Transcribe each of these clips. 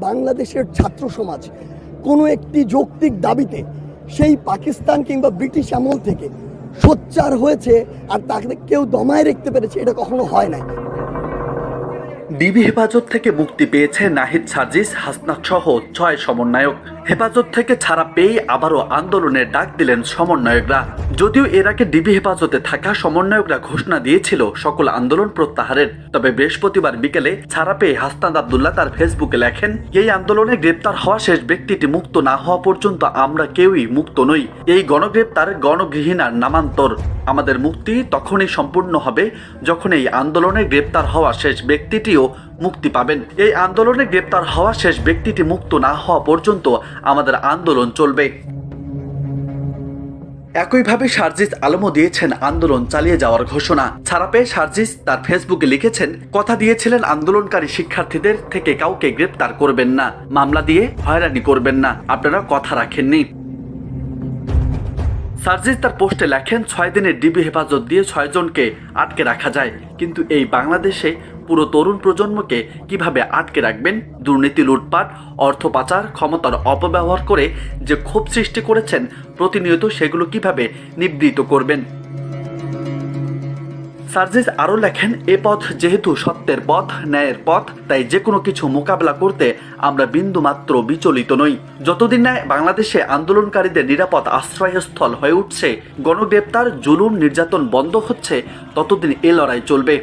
বাংলাদেশের ছাত্র সমাজ কোনো একটি যৌক্তিক দাবিতে সেই পাকিস্তান কিংবা ব্রিটিশ আমল থেকে সোচ্চার হয়েছে আর তাকে কেউ দমায় রাখতে পেরেছে, এটা কখনো হয় নাই। ডিবি হেফাজত থেকে মুক্তি পেয়েছে নাহিদ সাজিস, হাসনাত সহ ছয় সমন্বয়ক। হেফাজত থেকে ছাড়া পেয়েই আবারও আন্দোলনের ডাক দিলেন সমন্বয়করা। যদিও এর আগে ডিবি হেফাজতে থাকা সমন্বয়করা ঘোষণা দিয়েছিল সকল আন্দোলন প্রত্যাহারের। তবে বৃহস্পতিবার বিকেলে ছাড়া পেয়ে হাসনাদ আবদুল্লাহ তার ফেসবুকে লেখেন, এই আন্দোলনে গ্রেপ্তার হওয়া শেষ ব্যক্তিটি মুক্ত না হওয়া পর্যন্ত আমরা কেউই মুক্ত নই। এই গণগ্রেপ্তার গণগৃহীনার নামান্তর। আমাদের মুক্তি তখনই সম্পূর্ণ হবে যখন এই আন্দোলনে গ্রেপ্তার হওয়া শেষ ব্যক্তিটিও মুক্তি পাবেন। এই আন্দোলনে গ্রেপ্তার হওয়া শেষ ব্যক্তিটি মুক্ত না হওয়া পর্যন্ত আমাদের আন্দোলন চলবে। একইভাবে সার্জিস আলমও দিয়েছেন আন্দোলন চালিয়ে যাওয়ার ঘোষণা। ছাড়া পেয়ে সার্জিস তার ফেসবুকে লিখেছেন, কথা দিয়েছিলেন আন্দোলনকারী শিক্ষার্থীদের থেকে কাউকে গ্রেপ্তার করবেন না। মামলা দিয়ে হয়রানি করবেন না। আপনারা কথা রাখেননি। সার্জিস তার পোস্টে লেখেন, ছয় দিনের ডিবি হেফাজত দিয়ে ছয়জনকে আটকে রাখা যায়। কিন্তু এই বাংলাদেশে পুরো তরুণ প্রজন্মকে কীভাবে আটকে রাখবেন? দুর্নীতি, লুটপাট, অর্থ পাচার, ক্ষমতার অপব্যবহার করে যে ক্ষোভ সৃষ্টি করেছেন, প্রতিনিয়ত সেগুলো কীভাবে নিবৃত করবেন? সার্জিস আরও লেখেন, এ পথ যেহেতু সত্যের পথ, ন্যায়ের পথ, তাই যে কোনো কিছু মোকাবেলা করতে আমরা বিন্দুমাত্র বিচলিত নই। যতদিন ন্যায় বাংলাদেশে আন্দোলনকারীদের নিরাপদ আশ্রয়স্থল হয়ে উঠছে, গণগ্রেপ্তার, জুলুম, নির্যাতন বন্ধ হচ্ছে, ততদিন এ লড়াই চলবে।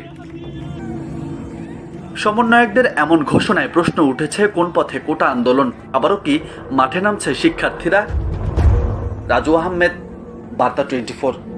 সমন্বয়কদের এমন ঘোষণায় প্রশ্ন উঠেছে, কোন পথে কোটা আন্দোলন? আবারও কি, মাঠে নামছে শিক্ষার্থীরা? রাজু আহমেদ, বার্তা টোয়েন্টি ফোর।